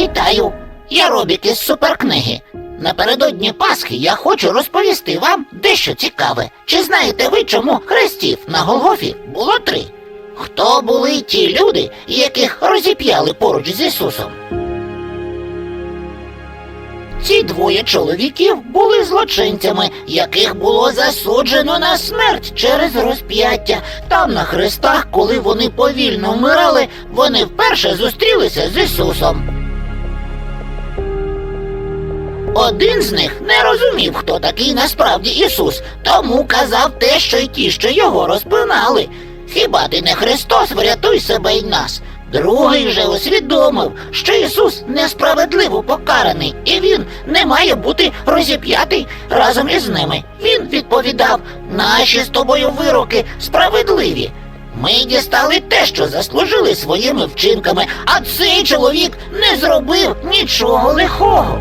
Вітаю! Я Робік із суперкниги. Напередодні Пасхи я хочу розповісти вам дещо цікаве. Чи знаєте ви, чому хрестів на Голгофі було три? Хто були ті люди, яких розіп'яли поруч з Ісусом? Ці двоє чоловіків були злочинцями, яких було засуджено на смерть через розп'яття. Там на хрестах, коли вони повільно вмирали, вони вперше зустрілися з Ісусом. Один з них не розумів, хто такий насправді Ісус, тому казав те, що й ті, що його розпинали. Хіба ти не Христос, врятуй себе й нас. Другий же усвідомив, що Ісус несправедливо покараний, і він не має бути розіп'ятий разом із ними. Він відповідав: наші з тобою вироки справедливі. Ми дістали те, що заслужили своїми вчинками, а цей чоловік не зробив нічого лихого.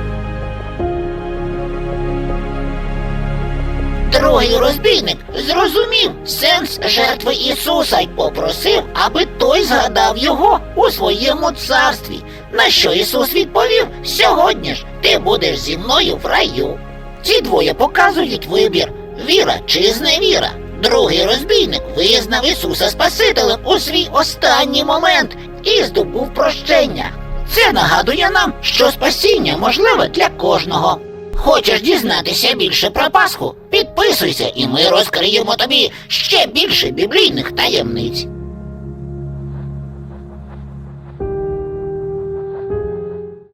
Другий розбійник зрозумів сенс жертви Ісуса й попросив, аби той згадав його у своєму царстві. На що Ісус відповів: Сьогодні ж ти будеш зі мною в раю. Ці двоє показують вибір: віра чи зневіра. Другий розбійник визнав Ісуса Спасителем у свій останній момент і здобув прощення. Це нагадує нам, що спасіння можливе для кожного. Хочеш дізнатися більше про Пасху? Підписуйся, і ми розкриємо тобі ще більше біблійних таємниць.